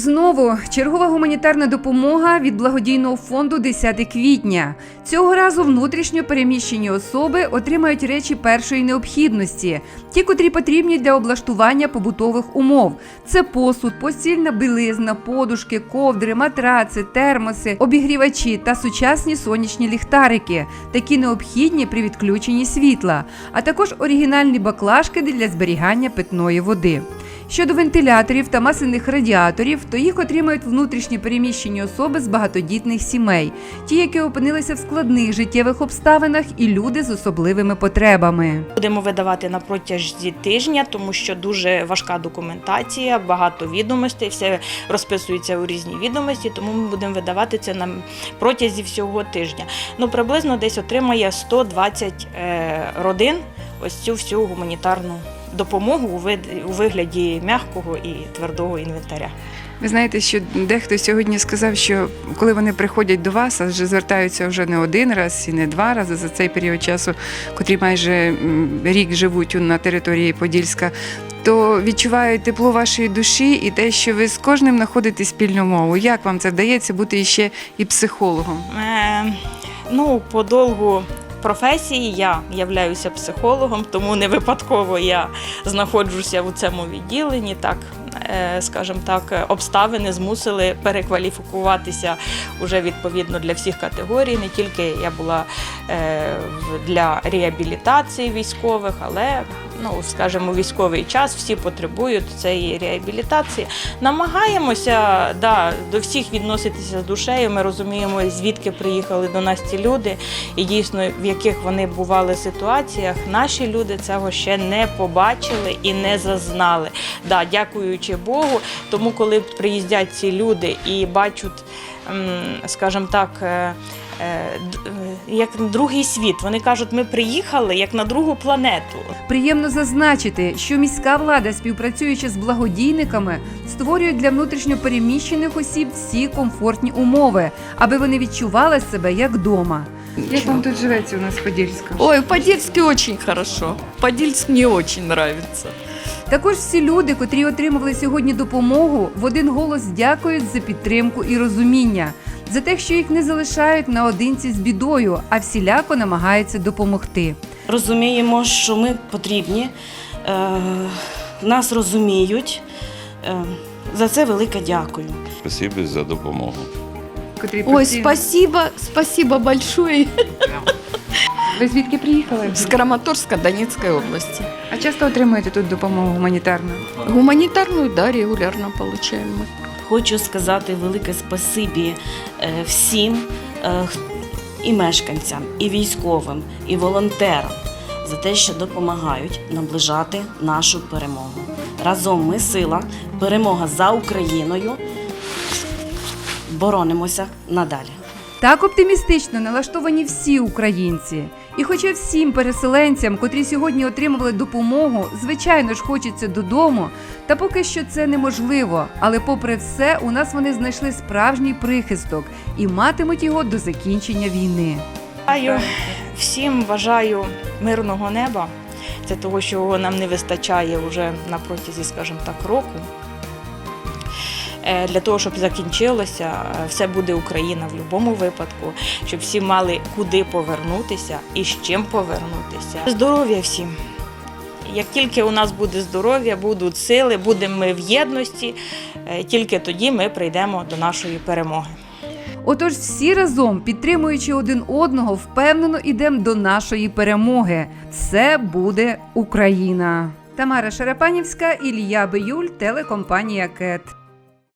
Знову чергова гуманітарна допомога від благодійного фонду 10 квітня. Цього разу внутрішньо переміщені особи отримають речі першої необхідності, ті, котрі потрібні для облаштування побутових умов. Це посуд, постільна білизна, подушки, ковдри, матраци, термоси, обігрівачі та сучасні сонячні ліхтарики, такі необхідні при відключенні світла, а також оригінальні баклажки для зберігання питної води. Щодо вентиляторів та масляних радіаторів, то їх отримають внутрішні переміщені особи з багатодітних сімей, ті, які опинилися в складних життєвих обставинах, і люди з особливими потребами. Будемо видавати на протязі тижня, тому що дуже важка документація, багато відомостей, все розписується у різні відомості, тому ми будемо видавати це на протязі всього тижня. Ну, приблизно десь отримає 120 е, родин ось цю всю гуманітарну допомогу у вигляді м'якого і твердого інвентаря. Ви знаєте, що дехто сьогодні сказав, що коли вони приходять до вас, а вже звертаються вже не один раз і не два рази за цей період часу, котрі майже рік живуть на території Подільська, то відчувають тепло вашої душі і те, що ви з кожним знаходите спільну мову. Як вам це вдається бути ще і психологом? Е, ну, по довгу професії я являюся психологом, тому не випадково я знаходжуся у цьому відділенні. Так, е, скажімо так, обставини змусили перекваліфікуватися уже відповідно для всіх категорій. Не тільки я була в- для реабілітації військових, але ну, скажімо, військовий час всі потребують цієї реабілітації. Намагаємося да, до всіх відноситися з душею. Ми розуміємо, звідки приїхали до нас ці люди, і дійсно в яких вони бували ситуаціях. Наші люди цього ще не побачили і не зазнали. Да, дякуючи Богу. Тому, коли приїздять ці люди і бачать, скажімо так. Е, е, Як другий світ, вони кажуть, ми приїхали як на другу планету. Приємно зазначити, що міська влада, співпрацюючи з благодійниками, створює для внутрішньо переміщених осіб всі комфортні умови, аби вони відчували себе як вдома. Як вам тут живеться у нас в Подільську? Ой, по-дельски очень хорошо. По-дельски мне очень нравится. Також всі люди, котрі отримували сьогодні допомогу, в один голос дякують за підтримку і розуміння, за те, що їх не залишають наодинці з бідою, а всіляко намагаються допомогти. розуміємо, що ми потрібні, е, нас розуміють. Е, за це велике дякую. Спасибі за допомогу. Ой, спасибо, спасибо большое. Ви звідки приїхали? С Краматорска Донецкой области. А часто отримуєте тут допомогу гуманітарну? Гуманитарную, да, регулярно получаем мы. Хочу сказати велике спасибі е, всім е, і мешканцям, і військовим, і волонтерам за те, що допомагають наближати нашу перемогу. Разом ми сила, перемога за Україною. Боронимося надалі. Так оптимістично налаштовані всі українці. І хоча всім переселенцям, котрі сьогодні отримували допомогу, звичайно ж хочеться додому, та поки що це неможливо. Але попри все, у нас вони знайшли справжній прихисток і матимуть його до закінчення війни. Бажаю всім бажаю мирного неба. Це того, що нам не вистачає вже на протязі, скажімо так, року. Е, Для того, щоб закінчилося, е, все буде Україна в будь-якому випадку, щоб всі мали куди повернутися і з чим повернутися. Здоров'я всім. Як тільки у нас буде здоров'я, будуть сили, будемо ми в єдності, е, тільки тоді ми прийдемо до нашої перемоги. Отож, всі разом, підтримуючи один одного, впевнено йдемо до нашої перемоги. Все буде Україна. Тамара Шарапанівська, Ілля Биюль, телекомпанія КЕТ.